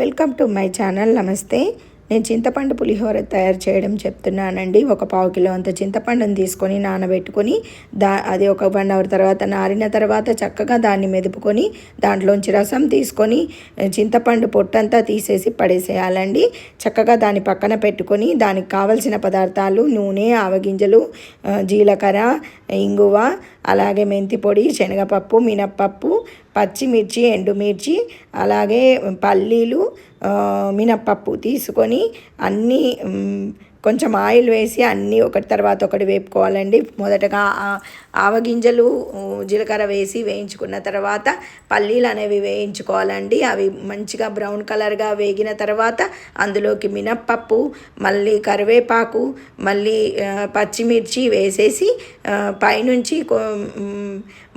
Welcome to my channel నమస్తే. నేను చింతపండు పులిహోర తయారు చేయడం చెప్తున్నానండి. ఒక పావు కిలో అంత చింతపండుని తీసుకొని నానబెట్టుకొని దా అది ఒక వన్ అవర్ తర్వాత నారిన తర్వాత చక్కగా దాన్ని మెదుపుకొని దాంట్లోంచి రసం తీసుకొని చింతపండు పొట్టంతా తీసేసి పడేసేయాలండి. చక్కగా దాన్ని పక్కన పెట్టుకొని దానికి కావలసిన పదార్థాలు నూనె ఆవగింజలు జీలకర్ర ఇంగువ అలాగే మెంతి పొడి శనగపప్పు మినప్పప్పు పచ్చిమిర్చి ఎండుమిర్చి అలాగే పల్లీలు మినప్పప్పు తీసుకొని అన్నీ కొంచెం ఆయిల్ వేసి అన్నీ ఒకటి తర్వాత ఒకటి వేపుకోవాలండి. మొదటగా ఆవగింజలు జీలకర్ర వేసి వేయించుకున్న తర్వాత పల్లీలు అనేవి వేయించుకోవాలండి. అవి మంచిగా బ్రౌన్ కలర్గా వేగిన తర్వాత అందులోకి మినప్పప్పు మళ్ళీ కరివేపాకు మళ్ళీ పచ్చిమిర్చి వేసేసి పైనుంచి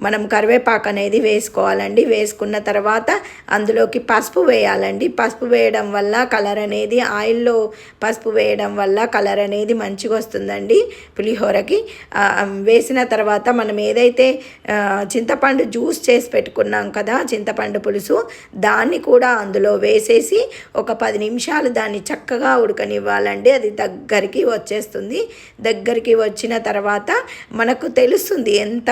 మనం కరివేపాకు అనేది వేసుకోవాలండి. వేసుకున్న తర్వాత అందులోకి పసుపు వేయాలండి. పసుపు వేయడం వల్ల కలర్ అనేది ఆయిల్లో పసుపు వేయడం వల్ల కలర్ అనేది మంచిగా వస్తుందండి పులిహోరకి. వేసిన తర్వాత మనం ఏదైతే చింతపండు జ్యూస్ చేసి పెట్టుకున్నాం కదా చింతపండు పులుసు దాన్ని కూడా అందులో వేసేసి ఒక పది నిమిషాలు దాన్ని చక్కగా ఉడకనివ్వాలండి. అది దగ్గరికి వచ్చేస్తుంది. దగ్గరికి వచ్చిన తర్వాత మనకు తెలుస్తుంది ఎంత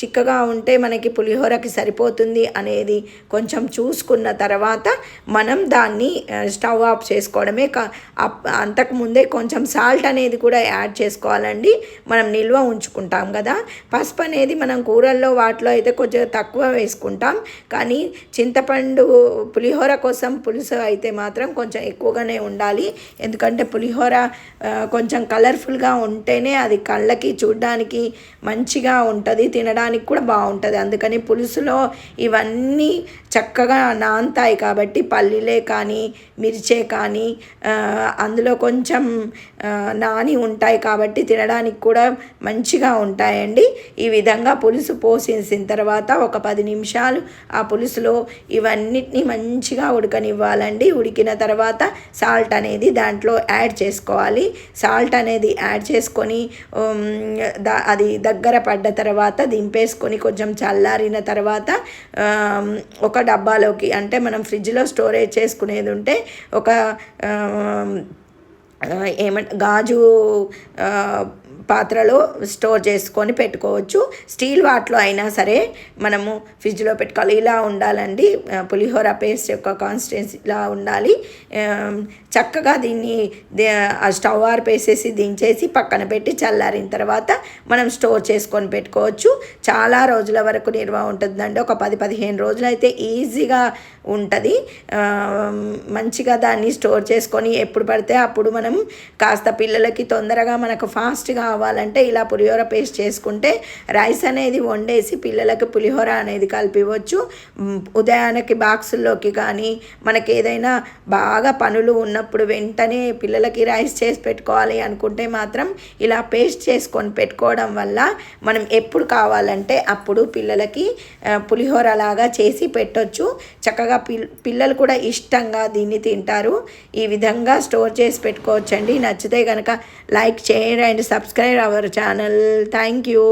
చిక్ చిక్కగా ఉంటే మనకి పులిహోరకి సరిపోతుంది అనేది కొంచెం చూసుకున్న తర్వాత మనం దాన్ని స్టవ్ ఆఫ్ చేసుకోవడమే కా అప్- అంతకుముందే కొంచెం సాల్ట్ అనేది కూడా యాడ్ చేసుకోవాలండి. మనం నిల్వ ఉంచుకుంటాం కదా. పసుపు అనేది మనం కూరల్లో వాటిలో అయితే కొంచెం తక్కువ వేసుకుంటాం. కానీ చింతపండు పులిహోర కోసం పులుసు అయితే మాత్రం కొంచెం ఎక్కువగానే ఉండాలి. ఎందుకంటే పులిహోర కొంచెం కలర్ఫుల్గా ఉంటేనే అది కళ్ళకి చూడడానికి మంచిగా ఉంటుంది తినడానికి కూడా బాగుంటుంది. అందుకని పులుసులో ఇవన్నీ చక్కగా నాంతాయి కాబట్టి పల్లీలే కానీ మిర్చే కానీ అందులో కొంచెం నాని ఉంటాయి కాబట్టి తినడానికి కూడా మంచిగా ఉంటాయండి. ఈ విధంగా పులుసు పోసేసిన తర్వాత ఒక పది నిమిషాలు ఆ పులుసులో ఇవన్నిటిని మంచిగా ఉడకనివ్వాలండి. ఉడికిన తర్వాత సాల్ట్ అనేది దాంట్లో యాడ్ చేసుకోవాలి. సాల్ట్ అనేది యాడ్ చేసుకొని అది దగ్గర పడ్డ తర్వాత దింపేసుకొని కొంచెం చల్లారిన తర్వాత ఒక డబ్బాలోకి అంటే మనం ఫ్రిడ్జ్లో స్టోరేజ్ చేసుకునేది ఉంటే ఒక ఏమంట గాజు పాత్రలో స్టోర్ చేసుకొని పెట్టుకోవచ్చు. స్టీల్ వాటిలో అయినా సరే మనము ఫ్రిడ్జ్లో పెట్టుకోవాలి. ఇలా ఉండాలండి. పులిహోర పేస్ట్ యొక్క కాన్సిస్టెన్సీ ఇలా ఉండాలి. చక్కగా దీన్ని ఆ స్టవ్ ఆర్పేసేసి దించేసి పక్కన పెట్టి చల్లారిన తర్వాత మనం స్టోర్ చేసుకొని పెట్టుకోవచ్చు. చాలా రోజుల వరకు నిల్వ ఉంటుందండి. ఒక పది పదిహేను రోజులు అయితే ఈజీగా ఉంటుంది. మంచిగా దాన్ని స్టోర్ చేసుకొని ఎప్పుడు పడితే అప్పుడు మనం కాస్త పిల్లలకి తొందరగా మనకు ఫాస్ట్గా అవ్వాలంటే ఇలా పులిహోర పేస్ట్ చేసుకుంటే రైస్ అనేది వండేసి పిల్లలకు పులిహోర అనేది కలిపివచ్చు ఉదయానికి బాక్సుల్లోకి కానీ మనకి ఏదైనా బాగా పనులు ఉన్నప్పుడు వెంటనే పిల్లలకి రైస్ చేసి పెట్టుకోవాలి అనుకుంటే మాత్రం ఇలా పేస్ట్ చేసుకొని పెట్టుకోవడం వల్ల మనం ఎప్పుడు కావాలంటే అప్పుడు పిల్లలకి పులిహోర లాగా చేసి పెట్టొచ్చు. చక్కగా పిల్ పిల్లలు కూడా ఇష్టంగా దీన్ని తింటారు. ఈ విధంగా స్టోర్ చేసి పెట్టుకోవచ్చండి. నచ్చితే కనుక లైక్ చేయండి and subscribe our channel thank you